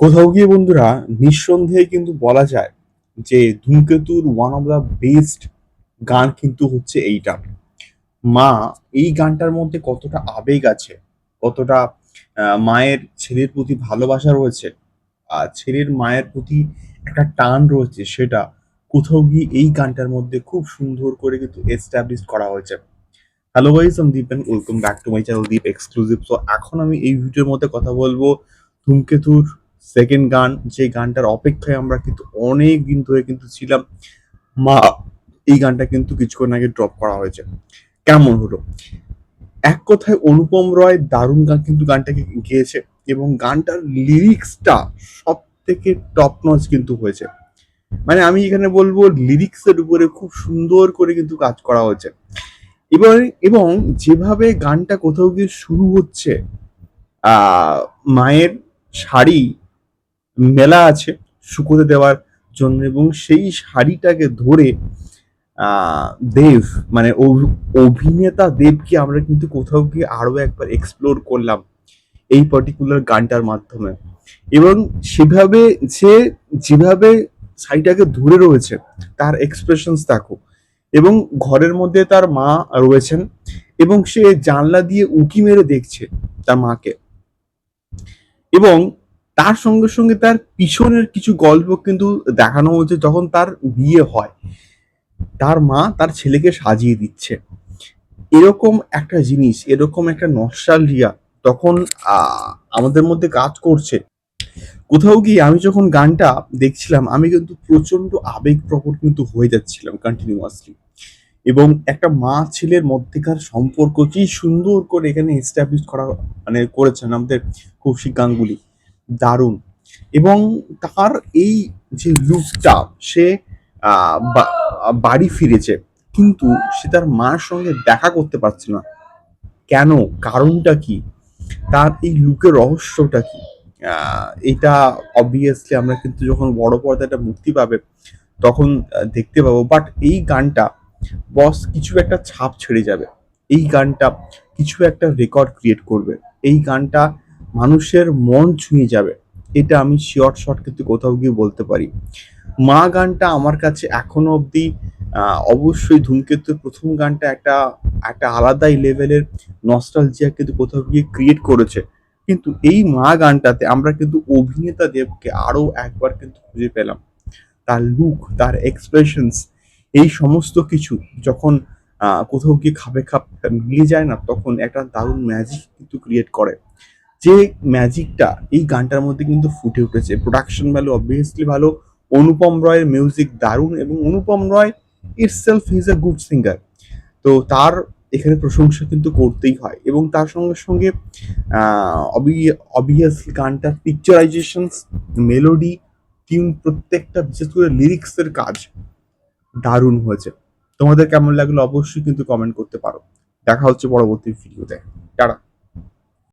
কোথাও গিয়ে বন্ধুরা, নিঃসন্দেহে কিন্তু বলা যায় যে ধূমকেতুর ওয়ান অফ দ্য বেস্ট গান কিন্তু হচ্ছে এইটা। মা, এই গানটার মধ্যে কতটা আবেগ আছে, কতটা মায়ের ছেলের প্রতি ভালোবাসা রয়েছে, আর ছেলের মায়ের প্রতি একটা টান রয়েছে সেটা কোথাও গিয়ে এই গানটার মধ্যে খুব সুন্দর করে কিন্তু এস্টাবলিশ করা হয়েছে। হ্যালো গাইস আমি Deep and welcome back to my channel Deep exclusive so এখন আমি এই ভিডিওর মধ্যে কথা বলব ধূমকেতুর সেকেন্ড গান যে গানটার অপেক্ষায় আমরা কিন্তু অনেক দিন ধরে কিন্তু ছিলাম, মা, এই গানটা কিন্তু কিছুক্ষণ আগে ড্রপ করা হয়েছে। কেমন হলো? এক কথায় অনুপম রয় দারুণ গান কিন্তু গানটাকে গেয়েছে এবং গানটার লিরিক্সটা সব থেকে টপ নচ কিন্তু হয়েছে। মানে আমি এখানে বলব লিরিক্সের উপরে খুব সুন্দর করে কিন্তু কাজ করা হয়েছে। এবার, এবং যেভাবে গানটা কোথাও গিয়ে শুরু হচ্ছে মায়ের শাড়ি মেলা আছে শুকোতে দেওয়ার জন্য এবং সেই শাড়িটাকে ধরে দেব মানে অভি- অভিনেতা দেবকে আমরা কিন্তু কোথাও গিয়ে আরও একবার এক্সপ্লোর করলাম এই পার্টিকুলার গানটার মাধ্যমে। এবং সেভাবে যে যেভাবে শাড়িটাকে ধরে রয়েছে, তার এক্সপ্রেশনস দেখো। এবং ঘরের মধ্যে তার মা রয়েছেন এবং সে জানলা দিয়ে উকি মেরে দেখছে তার মাকে। এবং তার সঙ্গে সঙ্গে তার পিছনের কিছু গল্প কিন্তু দেখানো হচ্ছে যখন তার বিয়ে হয়। তার মা তার ছেলেকে সাজিয়ে দিচ্ছে। এরকম একটা জিনিস, এরকম একটা নস্টালজিয়া তখন আমাদের মধ্যে কাজ করছে। কোথাও গিয়ে আমি যখন গানটা দেখছিলাম, আমি কিন্তু প্রচণ্ড আবেগপ্রবণ কিন্তু হয়ে যাচ্ছিলাম কন্টিনিউয়াসলি এবং একটা মা ছেলের মধ্যেকার সম্পর্ক কি সুন্দর করে এখানে এস্টাবলিশ করা মানে করেছেন আমাদের কৌশিক গাঙ্গুলি। দারুণ। এবং তার এই যে লুকটা সে বাড়ি ফিরেছে, কিন্তু সে তার মার সঙ্গে দেখা করতে পারছে না। কেন? কারণটা কি? তার এই লুকের রহস্যটা কি? এটা অবভিয়াসলি আমরা কিন্তু যখন বড় পর্দাটা মুক্তি পাবে, তখন দেখতে পাবো। বাট এই গানটা বস কিছু একটা ছাপ ছেড়ে যাবে। এই গানটা কিছু একটা রেকর্ড ক্রিয়েট করবে। এই গানটা মানুষের মন ছুঁয়ে যাবে। এটা আমি শিওর শর্ট কিন্তু কোথাও গিয়ে বলতে পারি। মা গানটা আমার কাছে এখনও অবধি অবশ্যই ধূমকেতুর প্রথম গানটা একটা একটা আলাদাই লেভেলের নস্টালজিয়া কিন্তু কোথাও গিয়ে ক্রিয়েট করেছে। কিন্তু এই মা গানটাতে আমরা কিন্তু অভিনেতা দেবকে আরও একবার কিন্তু খুঁজে পেলাম। তার লুক তার এক্সপ্রেশনস এই সমস্ত কিছু যখন কোথাও গিয়ে খাপে খাপ মিলে যায় না, তখন একটা দারুণ ম্যাজিক কিন্তু ক্রিয়েট করে। যে ম্যাজিকটা এই গানটার মধ্যে কিন্তু ফুটে উঠেছে। প্রোডাকশন ভ্যালু অবভিয়াসলি ভালো, অনুপম রয়ের মিউজিক দারুণ এবং Anupam Roy itself is a good singer তো তার এখানে প্রশংসা কিন্তু করতেই হয় এবং তার সঙ্গে সঙ্গে অবভিয়াসলি গানটার পিকচারাইজেশন মেলোডি টিউন প্রত্যেকটা বিশেষ করে লিরিক্সের কাজ দারুণ হয়েছে। তোমাদের কেমন লাগল অবশ্যই কিন্তু কমেন্ট করতে পারো। দেখা হচ্ছে পরবর্তী ভিডিওতে টাটা।